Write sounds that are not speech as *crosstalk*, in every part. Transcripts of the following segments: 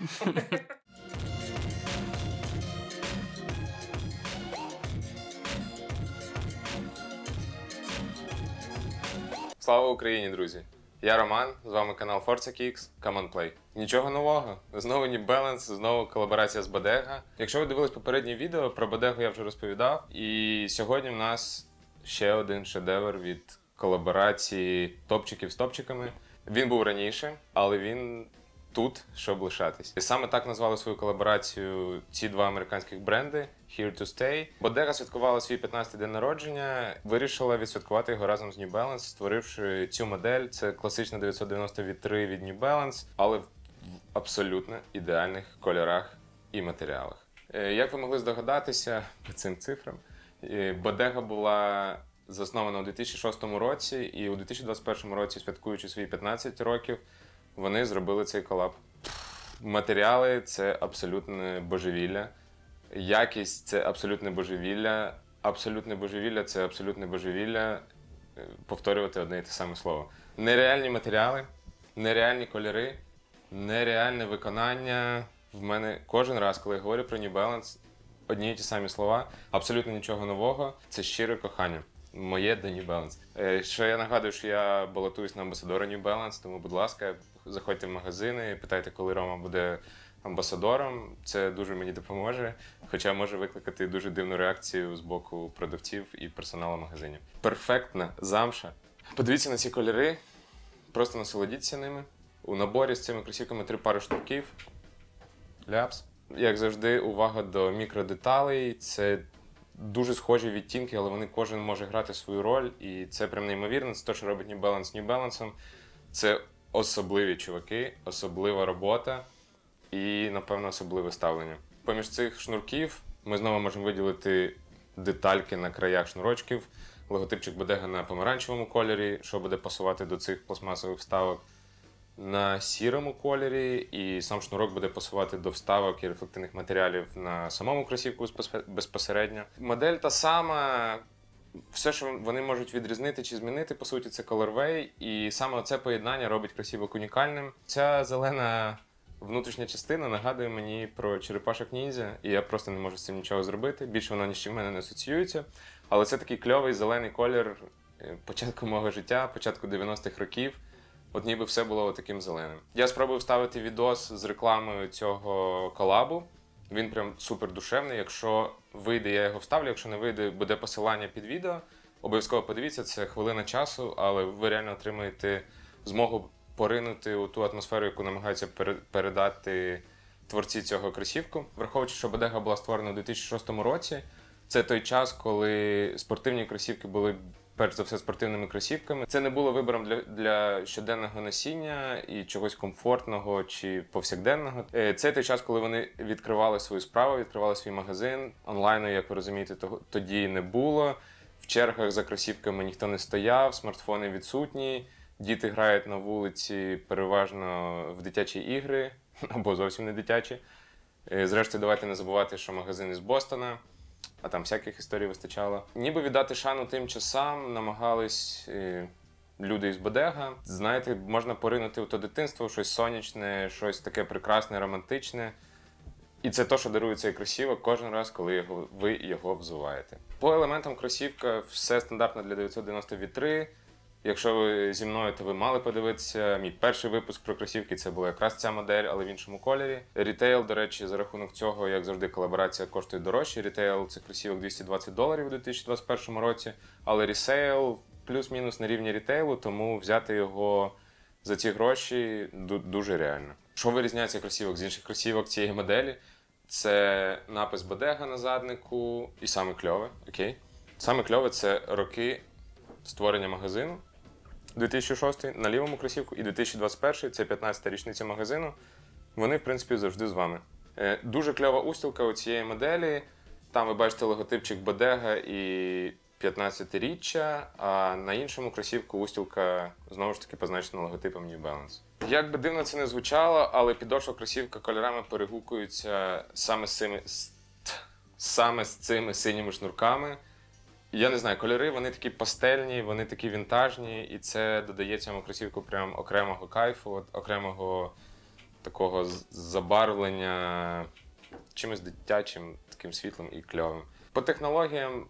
*laughs* Слава Україні, друзі! Я Роман, з вами канал Forza Kicks, Come on Play. Нічого нового. Знову New Balance, знову колаборація з Bodega. Якщо ви дивились попереднє відео, про Bodega я вже розповідав. І сьогодні в нас ще один шедевр від колаборації топчиків з топчиками. Він був раніше, але він тут, щоб лишатись. І саме так назвали свою колаборацію ці два американських бренди Here to Stay. Bodega святкувала свій 15-й день народження, вирішила відсвяткувати його разом з New Balance, створивши цю модель. Це класична 990 v 3 від New Balance, але в абсолютно ідеальних кольорах і матеріалах. Е, Як ви могли здогадатися по цим цифрам, е, Bodega була заснована у 2006 році, і у 2021 році, святкуючи свої 15 років, вони зробили цей колаб. Матеріали це абсолютне божевілля. Якість це абсолютне божевілля. Абсолютне божевілля це абсолютне божевілля. Е, Повторювати одне і те саме слово. Нереальні матеріали, нереальні кольори, нереальне виконання. В мене кожен раз, коли я говорю про New Balance, одні й ті самі слова, абсолютно нічого нового. Це щире кохання. Моє до New Balance. Ще я нагадую, що я балотуюсь на амбасадора New Balance, тому, будь ласка, заходьте в магазини, питайте, коли Рома буде амбасадором. Це дуже мені допоможе, хоча може викликати дуже дивну реакцію з боку продавців і персоналу магазинів. Перфектна замша. Подивіться на ці кольори, просто насолодіться ними. У наборі з цими кросівками три пари шнурків. Ляпс. Як завжди, увага до мікродеталей. Це дуже схожі відтінки, але вони кожен може грати свою роль, і це прям неймовірно. Це те, що робить New Balance New Balance. Це особливі чуваки, особлива робота і, напевно, особливе ставлення. Поміж цих шнурків ми знову можемо виділити детальки на краях шнурочків, логотипчик Bodega на помаранчевому кольорі, що буде пасувати до цих пластмасових вставок на сірому кольорі, і сам шнурок буде пасувати до вставок і рефлективних матеріалів на самому кросівку безпосередньо. Модель та сама. Все, що вони можуть відрізнити чи змінити, по суті, це colorway, і саме це поєднання робить кросівок унікальним. Ця зелена внутрішня частина нагадує мені про черепашок ніндзя, і я просто не можу з цим нічого зробити. Більше воно ні з чим мене не асоціюється. Але це такий кльовий зелений колір е, початку мого життя, початку 90-х років. От ніби все було таким зеленим. Я спробую вставити відос з рекламою цього колабу. Він прям супер душевний. Якщо вийде, я його вставлю. Якщо не вийде, буде посилання під відео. Обов'язково подивіться, це хвилина часу, але ви реально отримаєте змогу поринути у ту атмосферу, яку намагаються передати творці цього кросівку. Враховуючи, що Бодега була створена у 2006 році, це той час, коли спортивні кросівки були перш за все спортивними кросівками. Це не було вибором для, для щоденного носіння і чогось комфортного чи повсякденного. Е, Це той час, коли вони відкривали свою справу, відкривали свій магазин. Онлайну, як ви розумієте, того- тоді не було. В чергах за кросівками ніхто не стояв, смартфони відсутні. Діти грають на вулиці переважно в дитячі ігри *laughs* або зовсім не дитячі. Е, Зрештою, давайте не забувати, що магазин із Бостона, а там всяких історій вистачало. Ніби віддати шану тим часам намагались е, люди із Бодега. Знаєте, можна поринути в то дитинство, щось сонячне, щось таке прекрасне, романтичне. І це те, що дарує цей кросівок кожен раз, коли його, ви його взуваєте. По елементам кросівка все стандартно для 990 V3. Якщо ви зі мною, то ви мали подивитися. Мій перший випуск про кросівки це була якраз ця модель, але в іншому кольорі. Рітейл, до речі, за рахунок цього, як завжди, колаборація коштує дорожче. Рітейл це кросівок 220 доларів у 2021 році, але ресейл плюс-мінус на рівні рітейлу, тому взяти його за ці гроші ду- дуже реально. Що вирізняє цей кросівок з інших кросівок цієї моделі? Це напис Бодега на заднику, і саме кльове, окей. Саме кльове це роки створення магазину. 2006 на лівому кросівку і 2021 це 15-та річниця магазину. Вони, в принципі, завжди з вами. Е, Дуже кльова устілка у цієї моделі. Там ви бачите логотипчик Бодега і 15-річчя, а на іншому кросівку устілка знову ж таки позначена логотипом New Balance. Як би дивно це не звучало, але підошва кросівка кольорами перегукується саме з цими, саме з цими синіми шнурками. Я не знаю, кольори вони такі пастельні, вони такі вінтажні, і це додає цьому кросівку прям окремого кайфу, окремого такого забарвлення чимось дитячим, таким світлим і кльовим. По технологіям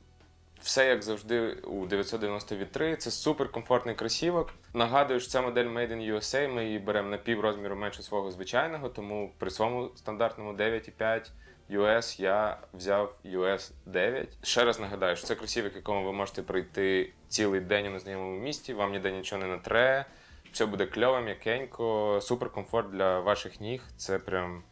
все як завжди у 990 від 3. Це суперкомфортний кросівок. Нагадую, що ця модель Made in USA. Ми її беремо на пів розміру менше свого звичайного, тому при своєму стандартному 9,5 US я взяв US 9. Ще раз нагадаю, що це кросівок, якому ви можете пройти цілий день у незнайомому місті, вам ніде нічого не натре. Все буде кльово, м'якенько, суперкомфорт для ваших ніг. Це прям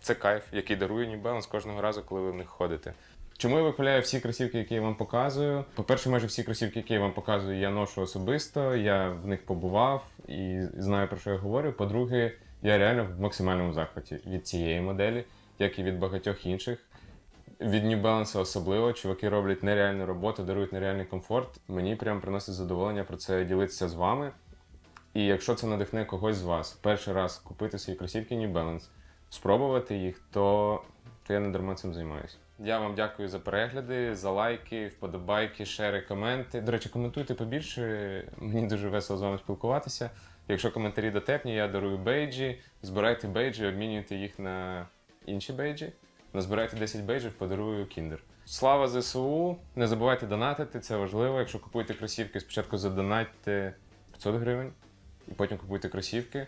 це кайф, який дарує New Balance кожного разу, коли ви в них ходите. Чому я вихваляю всі кросівки, які я вам показую? По-перше, майже всі кросівки, які я вам показую, я ношу особисто, я в них побував і знаю про що я говорю. По-друге, я реально в максимальному захваті від цієї моделі, як і від багатьох інших. Від New Balance особливо, чуваки роблять нереальну роботу, дарують нереальний комфорт. Мені прям приносить задоволення про це ділитися з вами. І якщо це надихне когось з вас перший раз купити свої кросівки New Balance, спробувати їх, то, то я не дарма цим займаюся. Я вам дякую за перегляди, за лайки, вподобайки, шери, коменти. До речі, коментуйте побільше. Мені дуже весело з вами спілкуватися. Якщо коментарі дотепні, я дарую бейджі. Збирайте бейджі, обмінюйте їх на інші бейджі. Назбирайте 10 бейджів, подарую кіндер. Слава ЗСУ! Не забувайте донатити, це важливо. Якщо купуєте кросівки, спочатку задонатьте 500 гривень і потім купуйте кросівки.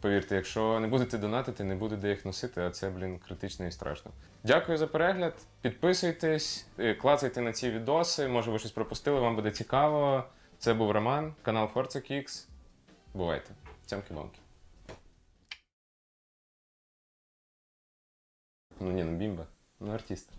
Повірте, якщо не будете донатити, не буде де їх носити, а це, блін, критично і страшно. Дякую за перегляд. Підписуйтесь, е, клацайте на ці відоси. Може, ви щось пропустили, вам буде цікаво. Це був Роман, канал Forza Kicks. Бувайте. Цямки-бомки. Ну ні, ну бімба. Ну артист.